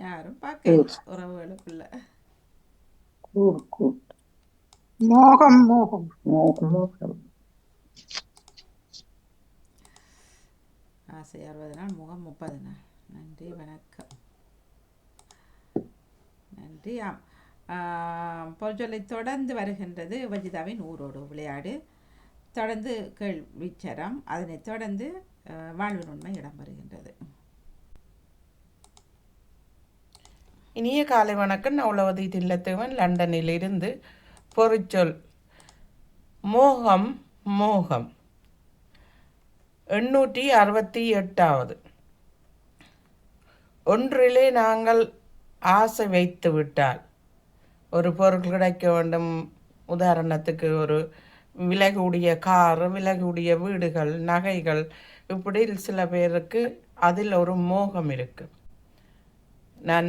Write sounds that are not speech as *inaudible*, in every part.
யாரும் பார்க்க உறவுகளுக்குள்ள மோகம் மோகம் மோகம் மோகம் ஆசை அறுபது நாள் முகம் முப்பது நாள் நன்றி வணக்கம் நன்றி ஆம் பொருட்களை தொடர்ந்து வருகின்றது வஜிதாவின் ஊரோடு விளையாடு தொடர்ந்து கேள்விச்சரம் அதனைத் தொடர்ந்து அஹ், வாழ்வின் உண்மை இடம்பெறுகின்றது இனிய காலை வணக்கம். நவலவதி தில்லத்தேவன். லண்டனிலிருந்து பொறிச்சொல். மோகம் மோகம். எண்ணூற்றி அறுபத்தி எட்டாவது. ஒன்றிலே நாங்கள் ஆசை வைத்து விட்டால். ஒரு பொருள் கிடைக்க வேண்டும். உதாரணத்துக்கு ஒரு விலகுடைய கார் விலகுடைய வீடுகள் நகைகள். இப்படி சில பேருக்கு அதில் ஒரு மோகம் இருக்குது நான்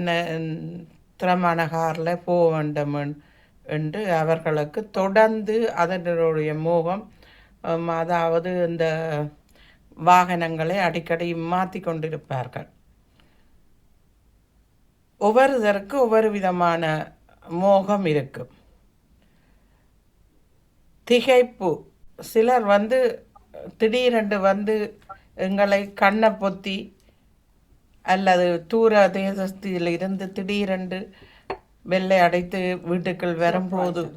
திறமான காரில் போக வேண்டும் என்று அவர்களுக்கு தொடர்ந்து அதனுடைய மோகம் அதாவது இந்த வாகனங்களை அடிக்கடி மாற்றி கொண்டிருப்பார்கள். ஒவ்வொருத்தருக்கு ஒவ்வொரு விதமான மோகம் இருக்கும் திகைப்பு. சிலர் வந்து திடீரென்று வந்து எங்களை கண்ணை பொத்தி அல்லது தூர தேசத்தில் இருந்து திடீரென்று வெள்ளை அடைத்து வீட்டுக்குள் வரும்போது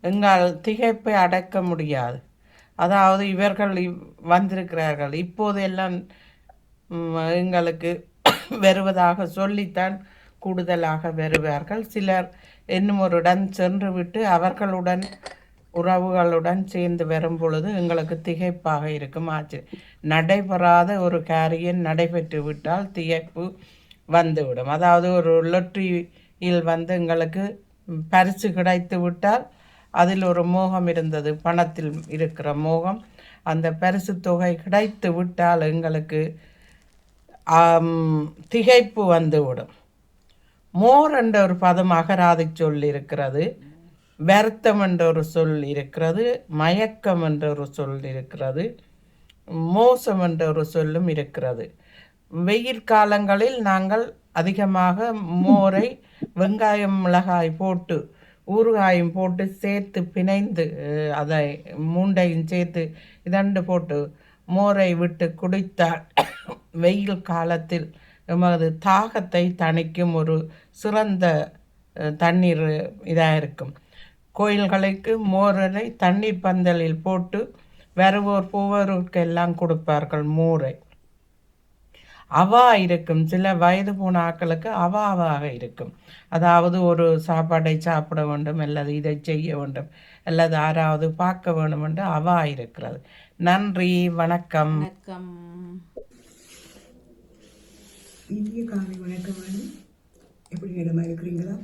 எங்கள் திகைப்பை அடக்க முடியாது. அதாவது இவர்கள் இவ்- வந்திருக்கிறார்கள். இப்போது எல்லாம் எங்களுக்கு வருவதாக சொல்லித்தான் கூடுதலாக வருவார்கள். சிலர் இன்னும் ஒரு இடம் சென்று விட்டு அவர்களுடன் உறவுகளுடன் சேர்ந்து வரும் பொழுது எங்களுக்கு திகைப்பாக இருக்கும். ஆச்சு. நடைபெறாத ஒரு காரியம் நடைபெற்று விட்டால் திகைப்பு வந்துவிடும். அதாவது ஒரு லொட்டரியில் வந்து எங்களுக்கு பரிசு கிடைத்து விட்டால் அதில் ஒரு மோகம் இருந்தது. பணத்தில் இருக்கிற மோகம். அந்த பரிசு தொகை கிடைத்து விட்டால் எங்களுக்கு திகைப்பு வந்துவிடும். மோர் என்ற ஒரு பதம் அகராதி சொல் இருக்கிறது வருத்தம் என்ற ஒரு சொல் இருக்கிறது மயக்கம் என்ற ஒரு சொல் இருக்கிறது மோசம் என்ற ஒரு சொல்லும் இருக்கிறது. வெயில் காலங்களில் நாங்கள் அதிகமாக மோரை வெங்காயம் மிளகாய் போட்டு ஊறுகாயும் போட்டு சேர்த்து பிணைந்து அதை மூண்டையும் சேர்த்து இதண்டு போட்டு மோரை விட்டு குடித்தால் வெயில் காலத்தில் எமது தாகத்தை தணிக்கும் ஒரு சிறந்த தண்ணீர் இதாக இருக்கும் கோயில்களுக்கு மோரரை தண்ணீர் பந்தலில் போட்டு வருவோர் போவோருக்கெல்லாம் கொடுப்பார்கள் மோரை. அவா இருக்கும். சில வயது போன ஆட்களுக்கு அவாவாக இருக்கும். அதாவது ஒரு சாப்பாடை சாப்பிட வேண்டும் அல்லது இதை செய்ய வேண்டும் அல்லது யாராவது பார்க்க வேண்டும் என்று அவா இருக்கிறது. நன்றி வணக்கம். வணக்கம். இந்திய காலை வணக்கம். எப்படி இடமா இருக்கிறீங்களா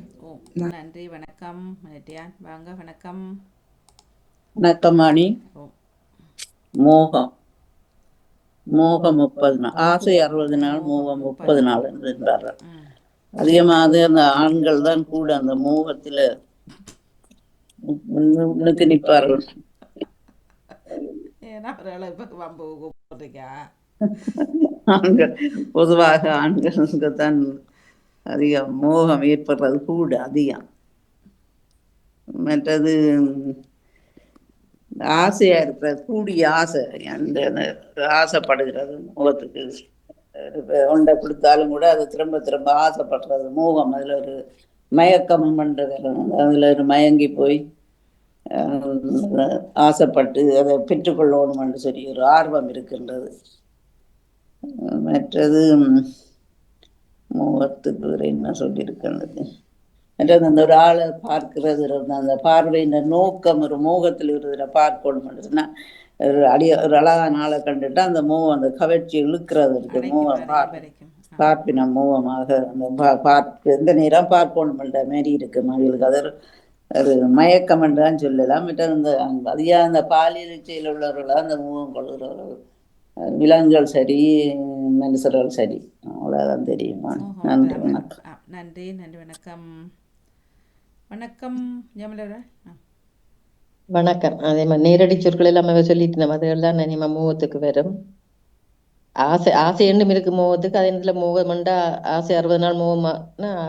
நன்றி வணக்கம். நெட்டியான் வாங்க வணக்கம். வணக்கமாணி ஓ மோகம். மோகம் முப்பது நாள். ஆசை அறுபது நாள் மோகம் முப்பது நாள். என்றார்கள். அதிகமாக அந்த ஆண்கள் தான் கூட அந்த மோகத்துல முன்னு- முன்னுக்கு நிற்பார்கள். ஆண்கள் பொதுவாக ஆண்களுக்கு தான் அதிக மோகம் ஏற்படுறது கூட அதிகம். மற்றது ஆசையாக ஆசையா இருக்கிறது கூடிய ஆசை. அந்த ஆசைப்படுகிறது முகத்துக்கு இப்ப ஒன்றை கொடுத்தாலும் கூட அது திரும்ப திரும்ப ஆசைப்படுறது. மோகம் அதில் ஒரு மயக்கம் பண்ணுறது அதில் ஒரு மயங்கி போய் ஆசைப்பட்டு அதை பெற்றுக்கொள்ளணும்னு சொல்லி ஒரு ஆர்வம் இருக்கின்றது. மற்றது முகத்துக்கு வேற என்ன சொல்லியிருக்கின்றது? மற்றது அந்த ஒரு ஆளை பார்க்கிறது அந்த பார்வையின் நோக்கம் ஒரு மோகத்தில் இருக்கிற பார்க்கணும்னா ஒரு அடிய ஒரு அழகான ஆளை கண்டுட்டா அந்த மோகம் அந்த கவர்ச்சி இழுக்கிறது இருக்கு. மோகம் பார் வரைக்கும். பார்ப்பின மூவமாக அந்த பார்ப்பு எந்த நேரம் பார்க்கணுமென்ற மாதிரி இருக்கு. மகளுக்கு அது ஒரு- மயக்கம் என்றுதான் சொல்லலாம். மற்ற அந்த அதிகா அந்த பாலியல் இச்சையில் உள்ளவர்களா அந்த மூவம் கொள்கிறவர்கள்? விலங்குகள் சரி மனுஷர்கள் சரி. அவ்வளோதான் தெரியுமா? நன்றி வணக்கம். நன்றி நன்றி வணக்கம். வணக்கம் ஜெமலரா வணக்கம். அதே மாதிரி நேரடி சொற்கள் எல்லாம் அவ சொல்லிட்டு நம்ம அதுகள் தான் நம்ம மூவத்துக்கு வரும். ஆசை ஆசை எண்ணும் இருக்கு மோகத்துக்கு. அதே நேரத்தில் மோகம்ண்டா ஆசை அறுபது நாள் மோகமா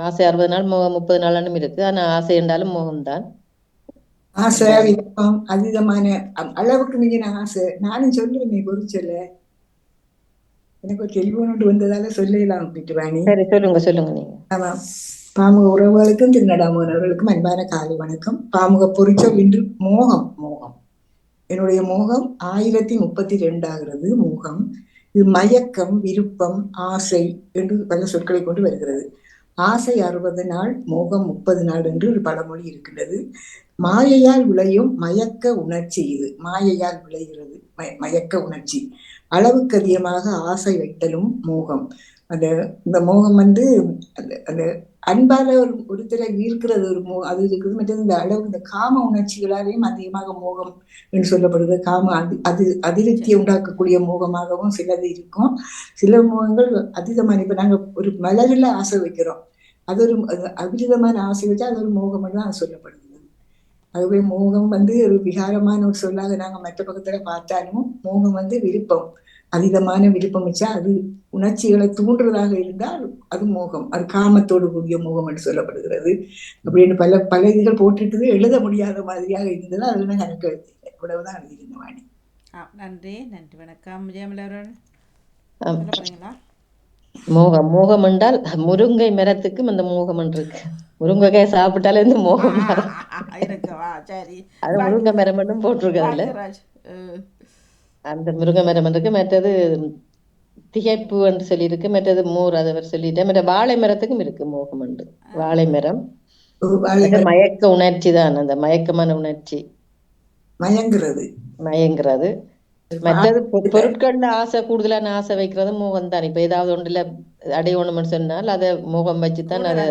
ஆசை அறுபது நாள் மோகம் முப்பது நாளும் இருக்கு. ஆனா ஆசை என்றாலும் மோகம்தான். ஆசை விருப்பம் அதீதமான அளவுக்கு மிஞ்சின ஆசை. நானும் சொல்லுவேன் நீ பொறிச்சல எனக்கு ஒரு ஒன்று வந்ததால சொல்லலாம் சரி சொல்லுங்க சொல்லுங்க நீங்க. ஆமாம். பாமுக உறவுகளுக்கும் திருநடாமோனவர்களுக்கும் அன்பான காலை வணக்கம். பாமுக பொறிச்சல் இன்று மோகம் மோகம். என்னுடைய மோகம் ஆயிரத்தி முப்பத்தி ரெண்டாகிறது. மோகம். இது மயக்கம் விருப்பம் ஆசை என்று பல சொற்களை கொண்டு வருகிறது. ஆசை அறுபது நாள் மோகம் முப்பது நாள் என்று ஒரு பழமொழி இருக்கின்றது. மாயையால் விளையும் மயக்க உணர்ச்சி இது. மாயையால் விளைகிறது மய- மயக்க உணர்ச்சி. அளவுக்கு அதிகமாக ஆசை வைத்தலும் மோகம். அந்த இந்த மோகம் வந்து அந்த அந்த அன்பால ஒரு ஒருத்தரை ஈர்க்கிறது ஒரு மோ அது இருக்குது மற்றது இந்த அளவு இந்த காம உணர்ச்சிகளாலேயும் அதிகமாக மோகம் என்று சொல்லப்படுது. காம அதி அது அதிருப்தியை உண்டாக்கக்கூடிய மோகமாகவும் சிலது இருக்கும். சில மோகங்கள் அதீதமான இப்போ நாங்கள் ஒரு மலரில் ஆசை வைக்கிறோம். அது ஒரு அபிரிதமான ஆசை வச்சா அது ஒரு மோகம் தான் சொல்லப்படுது. ஆகவே மோகம் வந்து ஒரு விகாரமான ஒரு சொல்லாக நாங்கள் மற்ற பக்கத்தில் பார்த்தாலும் மோகம் வந்து விருப்பம். அதீதமான விருப்பம் வச்சா அது உணர்ச்சிகளை தூண்டுறதாக இருந்தால் அது மோகம். அது காமத்தோடு கூடிய மோகம் என்று சொல்லப்படுகிறது. அப்படின்னு பல பல இதுகள் போட்டுட்டு எழுத முடியாத மாதிரியாக இருந்தது அதுல கணக்கு எழுதிஇல்லை இவ்வளவுதான் எழுதியிருந்த வாணி. ஆ நன்றி நன்றி. வணக்கம். போறீங்களா? மோகம். மோகம் என்றால் முருங்கை மரத்துக்கும் அந்த மோகம் இருக்கு. முருங்கைக்காய் சாப்பிட்டாலே இந்த மோகம் சரி. அது முருங்கை மரம் மட்டும் போட்டிருக்கு அதுல பாக்யராஜ் அஹ், அந்த முருங்கை மரம் இருக்கு மற்றது திகைப்பு என்று சொல்லியிருக்கு. மற்றது மோர் அதை அவர் சொல்லிட்டேன் மற்ற வாழை மரத்துக்கும் இருக்கு மோகம் உண்டு. வாழை மரம். மயக்க உணர்ச்சி தான். அந்த மயக்கமான உணர்ச்சி. மயங்குறது. மயங்கிறது. மற்றது பொருட்கள்ல ஆசை கூடுதலான ஆசை வைக்கிறது மோகம் தான் இப்ப ஏதாவது ஒன்றுல அடையணும்னு சொன்னால் அதை மோகம் வச்சுதான் அதை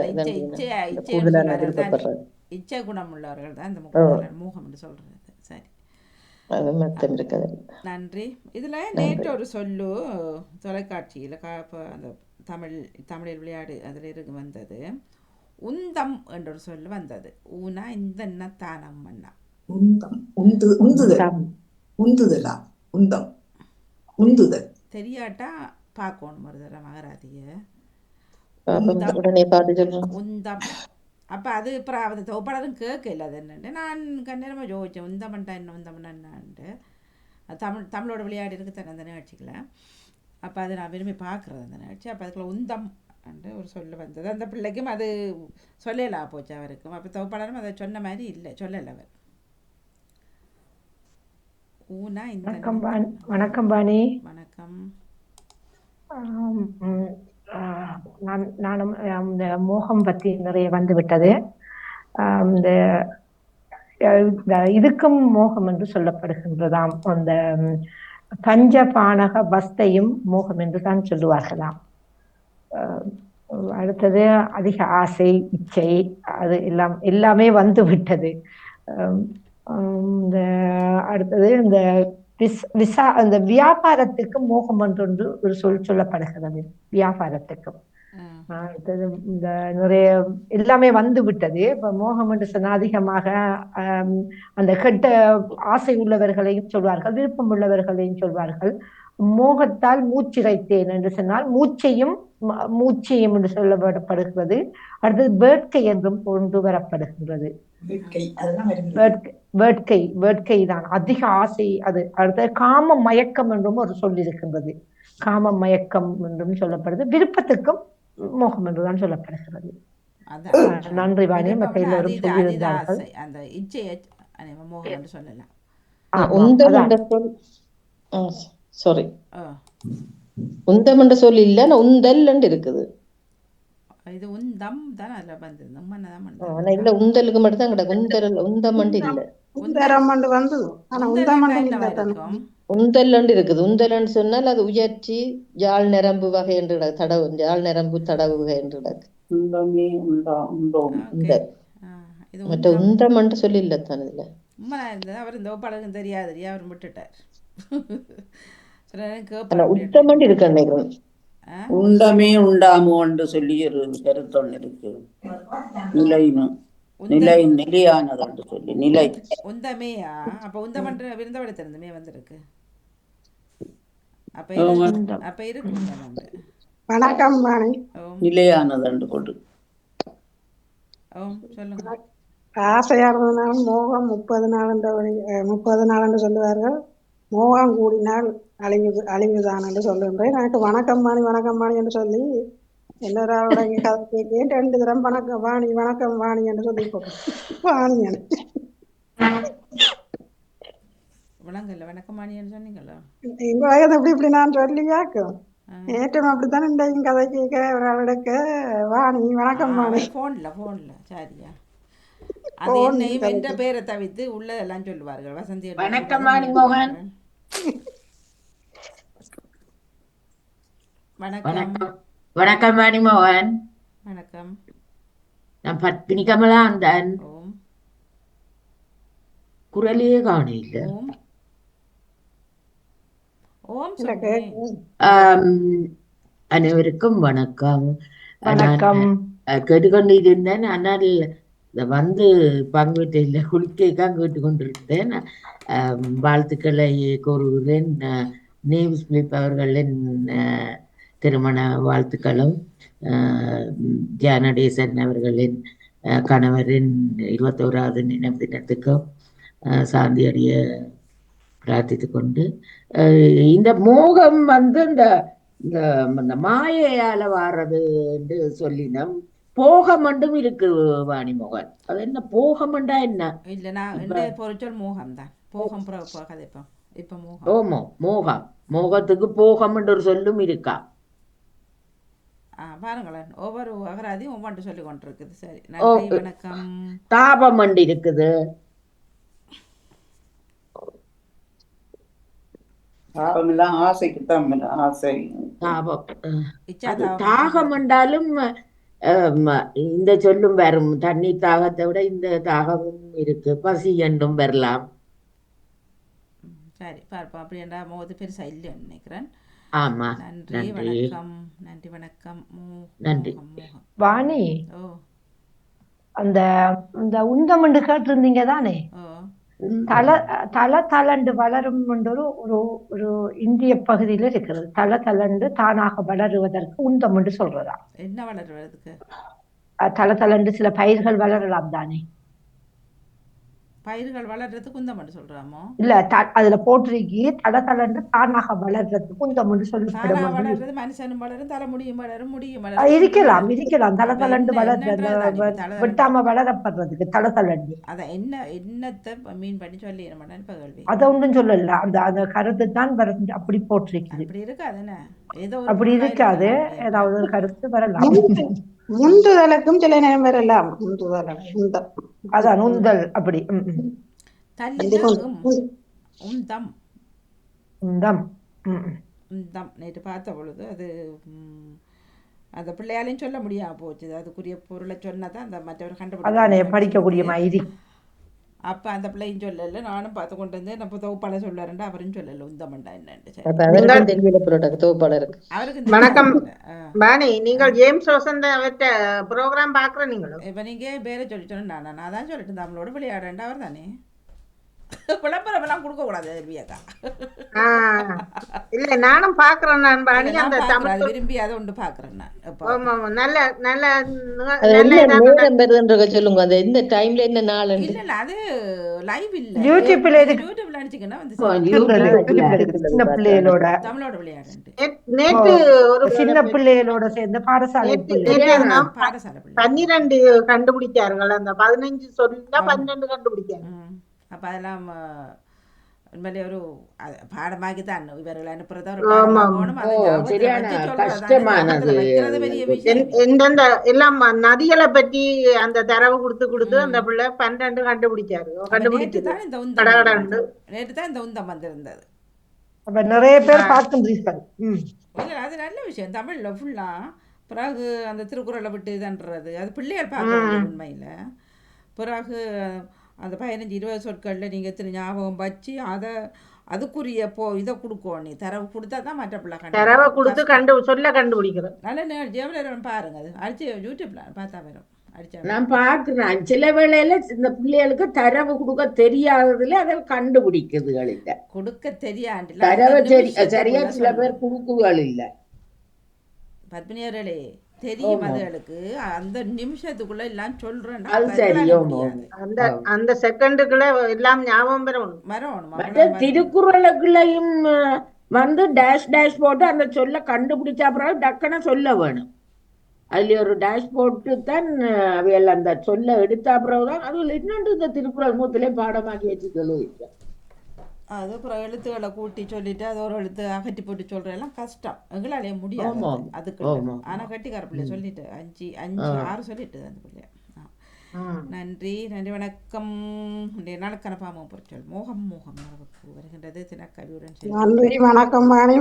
கூடுதலான விருப்பப்படுறது இச்சை குணம் உள்ளவர்கள் தான் இந்த முகம் மூகம் என்று சொல்றது. இருக்குது. நன்றி. இதுல நேற்று ஒரு சொல்லு தொலைக்காட்சியில அந்த தமிழ் தமிழில் விளையாடு அதில் இருக்கு வந்தது. உந்தம் என்ற ஒரு சொல்லு வந்தது. ஊனா இந்த தானம் அண்ணா உந்தம். உந்து உந்துதல். உந்துதலா? உந்தம். உந்துதல். தெரியாட்டா? பார்க்கணும் ஒரு தடவை மகராதிய. உந்தம். அப்போ அது அப்புறம் அது தொப்படதும் கேட்கல அது என்னண்டு நான் கண்ணேரமாக யோசிச்சேன் உந்தமன்டா என்ன உந்தமன் என்னான்ட்டு அது தமிழ் தமிழோட விளையாடி இருக்கு தானே அந்த நிகழ்ச்சிகளை அப்போ அதை நான் விரும்பி பார்க்குறது அந்த நிகழ்ச்சி அப்போ அதுக்குள்ள உந்தம் என்று ஒரு சொல்லு வந்தது அந்த பிள்ளைக்கும் அது சொல்லலாம் போச்சு அவருக்கும் அப்போ தொப்படலும் அதை சொன்ன மாதிரி இல்லை சொல்லலை அவர் ஊனா இந்த வணக்கம் பாணி வணக்கம் பாணி வணக்கம் நான் நானும் இந்த மோகம் பற்றி நிறைய வந்து விட்டது இந்த அஹ், இதுக்கும் மோகம் என்று சொல்லப்படுகின்றதாம். அந்த ம், பஞ்சபானக வஸ்தையும் மோகம் என்று தான் சொல்லுவார்களாம். அடுத்தது அதிக ஆசை இச்சை அது எல்லாம் எல்லாமே வந்து விட்டது இந்த அடுத்தது இந்த விஸ் விசா அந்த வியாபாரத்துக்கு மோகம் என்று ஒரு சொல் சொல்லப்படுகிறது. வியாபாரத்துக்கும். இந்த நிறைய எல்லாமே வந்து விட்டது. இப்ப மோகம் என்று சொன்னா அதிகமாக அந்த கெட்ட ஆசை உள்ளவர்களையும் சொல்வார்கள் விருப்பம் உள்ளவர்களையும் சொல்வார்கள். மோகத்தால் மூச்சிறைத்தேன் என்று சொன்னால் மூச்சையும் மூச்சையும் என்று சொல்லப்படுகிறது. அடுத்தது வேட்கை என்றும் கொண்டு வரப்படுகின்றது. வேட்கை வேட்கை வேட்கை தான் அதிக ஆசை அது. அடுத்த காம மயக்கம் என்றும் ஒரு சொல் இருக்கின்றது. காம மயக்கம் என்றும் சொல்லப்படுது. விருப்பத்துக்கும் மோகம் என்றுதான் சொல்லப்படுகிறது. நன்றி வாணி. மற்ற எல்லோரும் சொல்லியிருந்தார்கள் சாரி உந்தம் என்ற சொல் இல்ல உந்தல் இருக்குது. இது உந்தம் தான் அதில் வந்தது. நம்மன தான் ஆனா இல்ல உந்தலுக்கு மட்டும் தான் கிடக்கு. உந்தல் உந்தம் இல்ல. உந்தரமண்டு வந்து ஆனா உந்தமண்டு இல்ல தானே இருக்கும். உந்தல் இருக்குது. உந்தல்னு சொன்னால் அது உயர்ச்சி யாழ் நரம்பு வகை என்று கிடக்கு தடவு யாழ் நரம்பு தடவு வகை என்று மற்ற உந்தம். என்று சொல்லி இல்ல தான் இதுல. உண்மையா இருந்தது அவர் இந்த பழகம் தெரியாது. அவர் விட்டுட்டார். *laughs* உத்தமண்டு இருக்கு. நினைக்கிறேன் உண்டமே உண்டாமோ என்று சொல்லி ஒரு கருத்தொன்னு இருக்கு. நிலைன்னு நிலை நிலையானது நிலை. உந்தமேயா? அப்ப உந்தமன்ற விருந்தவடை திறந்துமே வந்திருக்கு. அப்போ. அப்போ இருக்கு வணக்கம் நிலையானதுண்டு போட்டு ஓம் சொல்லுங்க. ஆசையா இருந்ததுனால் மோகம் முப்பது நாள் முப்பது நாள் என்று சொல்லுவார்கள். மோகம் கூடினால் அழிவு அழிவுதான் என்று சொல்லுகின்றேன். எனக்கு வணக்கம் வாணி வணக்கம் வாணி என்று சொல்லி எல்லாரோட கதை கேட்டு ரெண்டு தரம் வணக்கம் வாணி வணக்கம் வாணி என்று சொல்லி வாணி எனக்கு. விளங்கல்ல வணக்கமானின்னு சொன்னீங்களா? எங்க வயது அப்படி இப்படி நான் சொல்லியாக்கும் ஆ. நேற்று அப்படித்தான் இன்றைக்கும் கதை கேட்க ஒரு ஆளுக்கு வாணி வணக்கம் வாணி. ஃபோனில் ஃபோனில் சரியா. அது Phone என்னையும் என்ற. பேரை தவிர்த்து உள்ளதெல்லாம் சொல்லுவார்கள். வசந்தி வணக்கம், வாணி மோகன். வணக்கம். வணக்கம் வாணிமோகன் வணக்கம். நான் பத்மினி கமலாந்தன் குரலையே சொன்னேன். ஆம், அனைவருக்கும் வணக்கம். வணக்கம். கேட்டுக்கொண்டு இருந்தேன் ஆனால் வந்து பங்குட்டு இல்லை குளிக்கைக்காக கேட்டுக்கொண்டிருந்தேன். வாழ்த்துக்களை கூறுகிறேன். நேம் ஸ்பிலிப் அவர்களின் திருமண வாழ்த்துக்களும். ஜானடேசன் அவர்களின் கணவரின் இருபத்தோராவது நினைவு தினத்துக்கும் சாந்தி அடைய பிரார்த்தித்துக் கொண்டு இந்த மோகம் வந்து இந்த இந்த மாயையால வாரது என்று சொல்லினோம் போகமண்டும் இருக்கு வாணிமோகன். அது என்ன போகமண்டா என்ன? இல்ல நான் இப்ப- பொருட்கள் மோகம் தான் போகம் கதைப்போம் இப்ப. மோகம். ஓமோ மோகம். மோகத்துக்கு போகம்ன்ற ஒரு சொல்லும் இருக்கா? பாருங்களேன். ஒவ்வொரு அகராதியும் ஒவ்வொன்று சொல்லி கொண்டிருக்குது. சரி. நன்றி வணக்கம். தாபம் அண்டு இருக்குது. தாகம் என்றாலும் இந்த சொல்லும் வரும். தண்ணீர் தாகத்தை விட இந்த தாகமும் இருக்கு. பசி என்றும் வரலாம். சரி பார்ப்போம். அப்படி என்றா மோது பெருசா இல்லைன்னு நினைக்கிறேன். ஆமா. நன்றி நன்றி. வணக்கம். நன்றி வணக்கம். நன்றி. வாணி. ஓ. அந்த இந்த உந்தமண்டு கேட்டிருந்தீங்க தானே? தல தல தலண்டு வளரும் ஒரு ஒரு ஒரு இந்திய பகுதியில இருக்கிறது. தல தலண்டு தானாக வளருவதற்கு உந்தம் என்று சொல்றதா? என்ன வளர்வதற்கு? தல தலண்டு சில பயிர்கள் வளரலாம் தானே? பயிர்கள் வளர்றதுக்கு குந்தமட்டு சொல்றாமோ? இல்ல அதுல போட்டிருக்கி தல தலண்டு தானாக என்று தானா சொல்லப்படும் வளர்றது மனுஷனும் வளரும் தலைமுடியும் வளரும் முடியும் வளரும். இருக்கலாம் இருக்கலாம். தல அப்ப தலண்டு என்ன- வளர்றது தல. வெட்டாம வளரப்படுறதுக்கு தல தலண்டு அத என்ன என்னத்தை மீன் பண்ணி சொல்லி நம்ம இப்ப கேள்வி அதை ஒன்றும் சொல்லல. அந்த அந்த கருத்து தான் அப்படி போட்டிருக்குது. அப்படி ஏதோ ஒரு அப்படி இருக்காது. ஏதாவது ஒரு கருத்து வரலாம். முந்துதலுக்கும் சில நேரம் வரலாம். முந்தம் அதான் உந்தல் அப்படி. உந்தம். உந்தம். உந்தம். நேற்று பார்த்த பொழுது அது உம், அந்த பிள்ளையாலையும் சொல்ல முடியாம போச்சு. அதுக்குரிய பொருளை சொன்னதான் அந்த மற்றவர் கண்டுபிடிக்க படிக்கக்கூடிய. மாதிரி அப்ப அந்த பிள்ளையும் சொல்லல. நானும் பார்த்து கொண்டு வந்து நம்ம தொகுப்பாள சொல்லுறேன் அவரும் சொல்லல. உந்தமண்டா என்னன்னு வணக்கம். வாணி நீங்கள் ஜேம்ஸ் ரோசன் அவற்ற ப்ரோக்ராம் பாக்குற நீங்களும்? இப்ப நீங்க பேரை சொல்லி சொன்னா நான் நான் தான் சொல்லிட்டு இருந்தேன். நம்மளோட விளையாடேன்டா அவர் தானே? *laughs* விளம்பரம் எல்லாம் கொடுக்க கூடாது அக்கா இல்ல நானும் பாக்குறேன் நான் வாணி அந்த தமிழ் விரும்பி அதை ஒன்று பாக்குறேன் நான். நல்ல நல்ல என்ன சொல்லுங்க. அந்த எந்த டைம்ல என்ன நாள் இல்ல இல்ல அது லைவ் இல்ல. யூடியூப்ல இருக்கு. யூடியூப்ல அடிச்சீங்கன்னா வந்து. சின்ன பிள்ளைகளோட. தமிழோட விளையாடுன்ட்டு நே- நேற்று ஒரு சின்ன பிள்ளைகளோட சேர்ந்து பாடசாலை பாடசாலை பன்னிரண்டு கண்டுபிடிச்சார்கள் அந்த பதினஞ்சு சொல்ல பன்னிரண்டு கண்டுபிடிச்சாங்க. அப்ப அதெல்லாம் உண்மையிலே ஒரு அது பாடமாக்கி தான் இவர்கள் அனுப்புறத எல்லாம் நதிகளை பற்றி அந்த தரவு கொடுத்து கொடுத்து அந்த பிள்ளை பன்னெண்டு கண்டுபிடிச்சாரு அப்ப நேற்று கண்டுபிடிச்சது தான் இந்த உந்தம். வந்திருந்தது. நேற்று தான் இந்த உந்தம் வந்திருந்தது அப்ப நிறைய பேர் பார்க்கின்றீர்கள் அது நல்ல விஷயம் தமிழில் ஃபுல்லாக பிறகு அந்த திருக்குறளை விட்டு இதுன்றது அது பிள்ளைகள் பார்க்குறது உண்மையில் பிறகு அந்த பதினஞ்சு இருபது சொற்களில் நீங்கள் திரு ஞாபகம் வச்சு அதை அதுக்குரிய போ இதை கொடுக்கணும் நீ தரவு கொடுத்தா தான் மற்ற பிள்ளை தரவை கண்டு கொடுத்து கண்டு சொல்ல கண்டுபிடிக்கிறது நல்ல எவ்வளோ பாருங்க. அது அடிச்சு யூடியூப்பில் பார்த்தா வரும். அடிச்சா நான் பார்க்கிறேன். சில வேளையில இந்த பிள்ளைகளுக்கு தரவு கொடுக்க தெரியாததுல அதை கண்டுபிடிக்குதுகள் இல்ல கொடுக்க தெரியாண்டில தரவை சரி சரியா சில பேர் குடுக்குகள் இல்ல பத்மினியர்களே தெரியும். அதுகளுக்கு. அந்த நிமிஷத்துக்குள்ள எல்லாம் சொல்றேன். அந்த அந்த செகண்டுக்குள்ள எல்லாம் ஞாபகம் மரணும் மற்ற திருக்குறளுக்குள்ளயும் வந்து டேஷ் டேஷ் போட்டு அந்த சொல்ல கண்டுபிடிச்ச அப்புறம் டக்குன்னு சொல்ல வேணும். அதுல ஒரு டேஷ் போட்டு தான் அவைகள் அந்த சொல்ல எடுத்த அப்புறம் தான் அது இன்னொன்று இந்த திருக்குறள் மூத்திலே பாடமாக்கி வச்சுக்கலும் இல்லை அது அப்புறம் எழுத்துக்களை கூட்டி சொல்லிட்டு அது ஒரு எழுத்து அகற்றி போட்டு சொல்றதெல்லாம் கஷ்டம் எங்களாலே முடியாது. அதுக்கு. ஆனா கட்டிக்கார பிள்ளை சொல்லிட்டு அஞ்சு அஞ்சு. ஆறு சொல்லிட்டு அந்த பிள்ளை. நன்றி நன்றி வணக்கம் இன்றைய நாளுக்கான பாம பொருட்கள் மோகம் மோகம் நமக்கு வருகின்றது தினக்கவியுடன். நன்றி வணக்கம் மாணி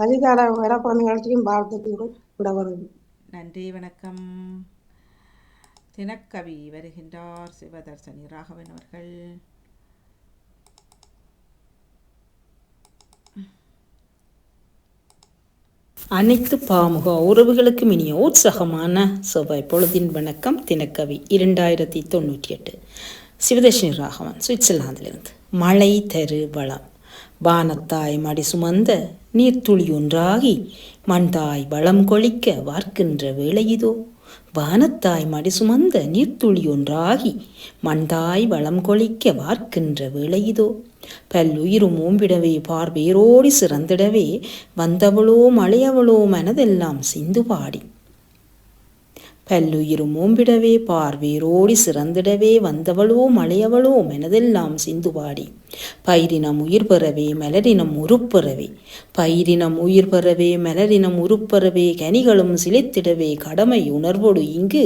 வழிகால வரப்போ நிகழ்ச்சியும் வாழ்த்துக்கு விட வருது நன்றி வணக்கம் தினக்கவி வருகின்றார் சிவதர்சனி ராகவன் அவர்கள் அனைத்து பாமுக உறவுகளுக்கும் இனிய உற்சாகமான செவ்வாய் பொழுதின் வணக்கம் தினக்கவி இரண்டாயிரத்தி தொண்ணூற்றி எட்டு சிவதர்ஷினி ராகவன் சுவிட்சர்லாந்திலிருந்து. மழை தரு வளம். வானத்தாய் மடி சுமந்த நீர்த்துளி ஒன்றாகி மண்தாய் வளம் கொளிக்க வார்க்கின்ற வேளையிதோ வானத்தாய் மடி சுமந்த நீர்த்துளி ஒன்றாகி மண்தாய் வளம் கொளிக்க வார்க்கின்ற வேளையிதோ பல்லுயிர் மூம்பிடவே பார்வேரோடி சிறந்திடவே வந்தவளோ மழையவளோ மனதெல்லாம் சிந்து பாடி. பல்லுயிரும் ஓம்பிடவே பார்வேரோடி சிறந்திடவே வந்தவளோ மலையவளோ மனதெல்லாம் சிந்துவாடி பயிரினம் உயிர் பெறவே மலரினம் உருப்பெறவே பயிரினம் உயிர் பெறவே மலரினம் உருப்பெறவே கனிகளும் சிலிர்த்திடவே கடமை உணர்வோடு இங்கு.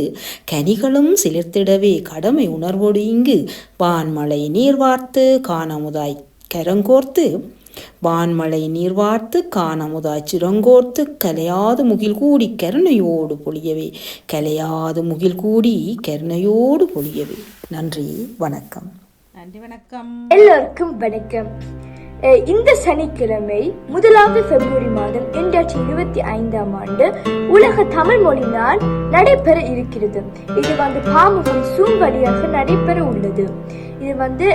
கனிகளும் சிலிர்த்திடவே கடமை உணர்வோடு இங்கு. வான்மலை நீர் வார்த்து காணமுதாய் கரங்கோர்த்து. வான்மழை நீர் வார்த்து காணமுதாய் சிறங்கோர்த்து கலையாது முகில் கூடி கருணையோடு பொழியவே. கலையாது முகில் கூடி கருணையோடு பொழியவே. நன்றி வணக்கம். நன்றி வணக்கம். எல்லோருக்கும் வணக்கம். அஹ் இந்த சனிக்கிழமை முதலாவது பிப்ரவரி மாதம் இரண்டாயிரத்தி இருபத்தி ஐந்தாம் ஆண்டு உலக தமிழ் மொழி நாள் நடைபெற இருக்கிறது. இது வந்து பாமுகம் சூம் வழியாக நடைபெற உள்ளது. இது வந்து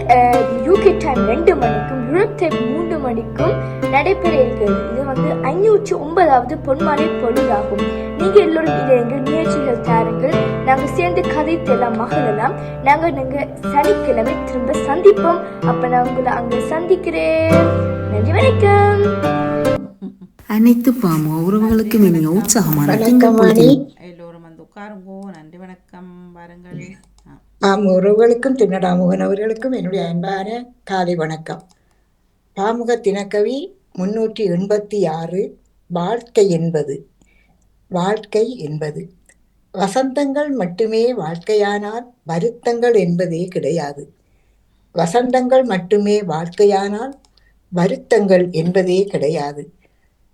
யூகே டைம் ரெண்டு மணிக்கும் யூரோப் டைம் மூன்று மணிக்கும் நடைபெற இருக்கிறது. இது வந்து ஐநூற்றி ஒன்பதாவது பொன்மாலை பொழுதாகும். நீங்க எல்லோரும் இதை எங்கள் நிகழ்ச்சிகள் தாருங்கள். நாங்க சேர்ந்து கதைத்து எல்லாம் மகளெல்லாம் நாங்க நாங்க சனிக்கிழமை திரும்ப சந்திப்போம். அப்ப நான் உங்களை அங்க சந்திக்கிறேன். நன்றி வணக்கம். அனைத்து பாம உறவுகளுக்கும் இனிய உற்சாகமான உட்காருங்கோ. நன்றி வணக்கம். வாருங்கள். உறவுகளுக்கும் தின்னடாமுகன் அவர்களுக்கும் என்னுடைய அன்பான காலை வணக்கம். பாமுக தினக்கவி முன்னூற்றி எண்பத்தி ஆறு வாழ்க்கை என்பது. வாழ்க்கை என்பது. வசந்தங்கள் மட்டுமே வாழ்க்கையானால் வருத்தங்கள் என்பதே கிடையாது. வசந்தங்கள் மட்டுமே வாழ்க்கையானால் வருத்தங்கள் என்பதே கிடையாது.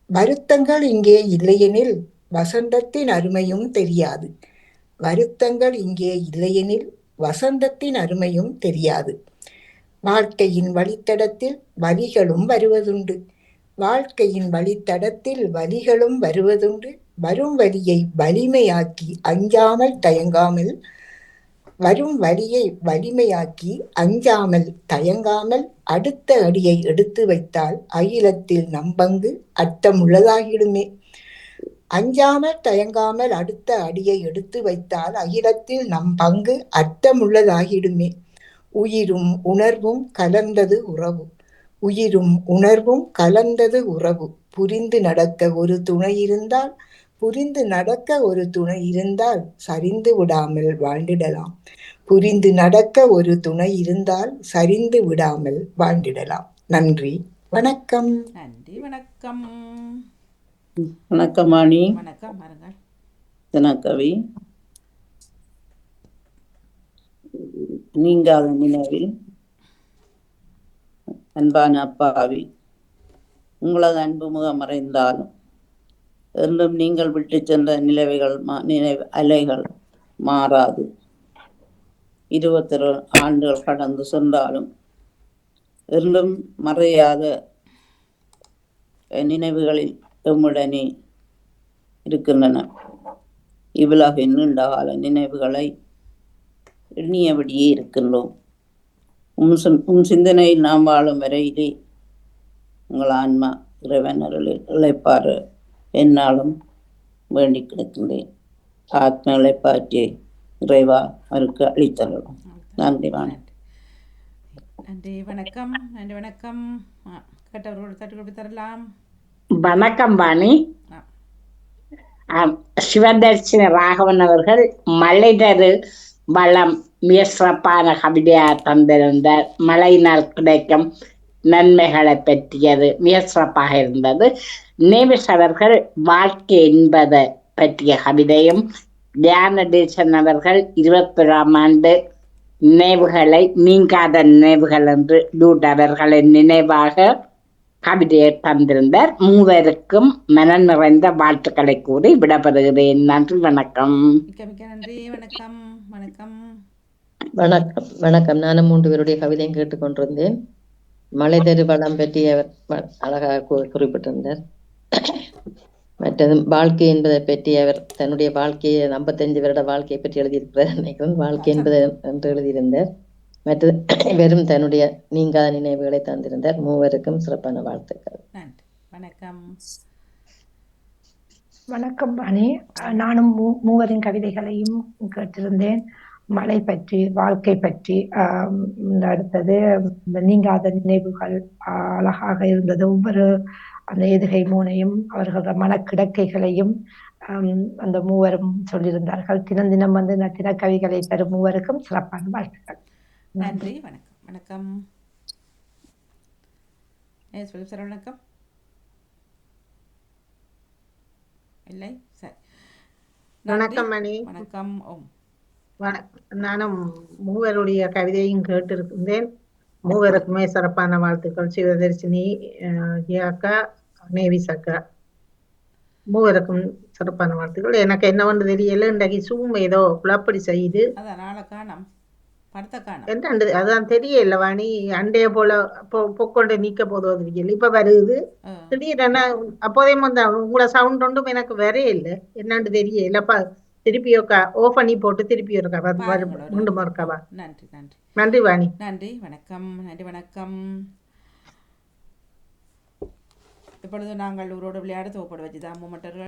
வருத்தங்கள் இங்கே இல்லையெனில் வசந்தத்தின் அருமையும் தெரியாது. வருத்தங்கள் இங்கே இல்லையெனில் வசந்தத்தின் அருமையும் தெரியாது. வாழ்க்கையின் வழித்தடத்தில் வலிகளும் வருவதுண்டு. வாழ்க்கையின் வழித்தடத்தில் வலிகளும் வருவதுண்டு. வரும் வலியை வலிமையாக்கி அஞ்சாமல் தயங்காமல் வரும் வலியை வலிமையாக்கி அஞ்சாமல் தயங்காமல் அடுத்த அடியை எடுத்து வைத்தால் அகிலத்தில் நம்பங்கு அர்த்தமுள்ளதாகிடுமே. அஞ்சாமல் தயங்காமல் அடுத்த அடியை எடுத்து வைத்தால் அகிலத்தில் நம் பங்கு அர்த்தமுள்ளதாகிடுமே. உயிரும் உணர்வும் கலந்தது உறவு. உயிரும் உணர்வும் கலந்தது உறவு. புரிந்து நடக்க ஒரு துணை இருந்தால் புரிந்து நடக்க ஒரு துணை இருந்தால் சரிந்து விடாமல் வாழ்ந்திடலாம். புரிந்து நடக்க ஒரு துணை இருந்தால் சரிந்து விடாமல் வாழ்ந்திடலாம். நன்றி. வணக்கம். நன்றி வணக்கம். வணக்கம் வாணி வணக்கம் தினக்கவி நீங்காத நினைவில் அன்பான அப்பாவி உங்களது அன்பு முகம் மறைந்தாலும் என்றும் நீங்கள் விட்டு சென்ற நிலவைகள் நினைவு அலைகள் மாறாது. இருபத்தொரு ஆண்டுகள் கடந்து சென்றாலும் என்றும் மறையாத நினைவுகளில் எம்முடனே இருக்கின்றன. இவ்வுலகின் நீண்ட கால நினைவுகளை எண்ணியபடியே இருக்கின்றோம். உம் சிந்- உம் சிந்தனையில் நாம் வாழும் வரையிலே உங்கள் ஆன்மா இறைவன் அருளில் இழைப்பாறு என்னாலும் வேண்டி கிடக்கின்றேன். ஆத்ம இழைப்பாற்றி இறைவா அவருக்கு அளித்தரலும் நன்றி வாணி நன்றி வணக்கம். நன்றி வணக்கம். கேட்டவர்கள் கேட்டவர்களோடு தட்டு கொடுத்து தரலாம். வணக்கம் வாணி சிவதர்ஷினி ராகவன் அவர்கள் மலைதரு வளம் மிக சிறப்பான கவிதையா தந்திருந்தார். மழையினால் கிடைக்கும் நன்மைகளை பற்றியது மிக சிறப்பாக இருந்தது. நேவிஸ் அவர்கள் வாழ்க்கை என்பதை பற்றிய கவிதையும் தியான தேசன் அவர்கள் இருபத்தொராம் ஆண்டு நினைவுகளை நீங்காத நினைவுகள் என்று டூட் அவர்களின் நினைவாக கவிதையை தந்திருந்தார் மூவருக்கும் மன நிறைந்த வாழ்த்துக்களை கூறி விடப்படுகிறேன் நன்றி வணக்கம். மிக்க மிக்க நன்றி. வணக்கம். வணக்கம். வணக்கம். வணக்கம். நானும் மூன்று பேருடைய கவிதையும் கேட்டுக்கொண்டிருந்தேன் மலை தரு வளம் பற்றி அவர் அழகாக குறிப்பிட்டிருந்தார். மற்றது வாழ்க்கை என்பதை பற்றி அவர் தன்னுடைய வாழ்க்கையை ஐம்பத்தஞ்சு வருட வாழ்க்கையை பற்றி எழுதியிருக்கிறார். நினைக்கிறேன் வாழ்க்கை என்பது என்று எழுதியிருந்தார். மற்றது *coughs* வெறும் தன்னுடைய நீங்காத நினைவுகளை தந்திருந்தார் மூவருக்கும் சிறப்பான வாழ்த்துக்கள். நன்றி. வணக்கம். வணக்கம் வாணி அஹ் நானும் மூ- மூவரின் கவிதைகளையும் கேட்டிருந்தேன். மழை பற்றி வாழ்க்கை பற்றி அடுத்தது இந்த நீங்காத நினைவுகள் அழகாக இருந்தது. ஒவ்வொரு அந்த எதுகை மூனையும் அவர்களோட மனக்கிடக்கைகளையும் அந்த மூவரும் சொல்லியிருந்தார்கள். தினம் தினம் வந்து இந்த தினக்கவிகளை தரும் மூவருக்கும் சிறப்பான வாழ்த்துக்கள். நன்றி வணக்கம். வணக்கம். சொல்லு சார் வணக்கம். இல்லை சரி. வணக்கம் மணி. வணக்கம். ஓம். நானும் மூவருடைய கவிதையும் கேட்டிருந்தேன். மூவருக்குமே சிறப்பான வாழ்த்துக்கள். சிவதர்ஷினி அஹ், ஜியாக்கா நேவிஸ் அக்கா மூவருக்கும் சிறப்பான வாழ்த்துக்கள். எனக்கு என்னவென்று தெரியல இன்றைக்கு சூம் ஏதோ குழப்படி செய்யுது. அதான் நாளை காணோம் படத்தை காணோம் என்னண்டு அதான் தெரியல வாணி அண்டைய போல பொக்கொண்டு நீக்க தெரியல இப்ப வருது. திடீரென அப்போதே வந்து உங்களோட சவுண்ட் ஒன்றும் எனக்கு வரே இல்லை என்னன்னு தெரியல திருப்பி ஒக்கா ஓ பண்ணி போட்டு திருப்பி ஒருக்கா வ- வரும் பாருங்களேன். மீண்டும் ஒருக்காவா நன்றி நன்றி. நன்றி வாணி. நன்றி வணக்கம் நன்றி வணக்கம். இப்பொழுது நாங்கள் ஊரோடு விளையாட துவப்பட வச்சுதான் மூமெண்டர்கள்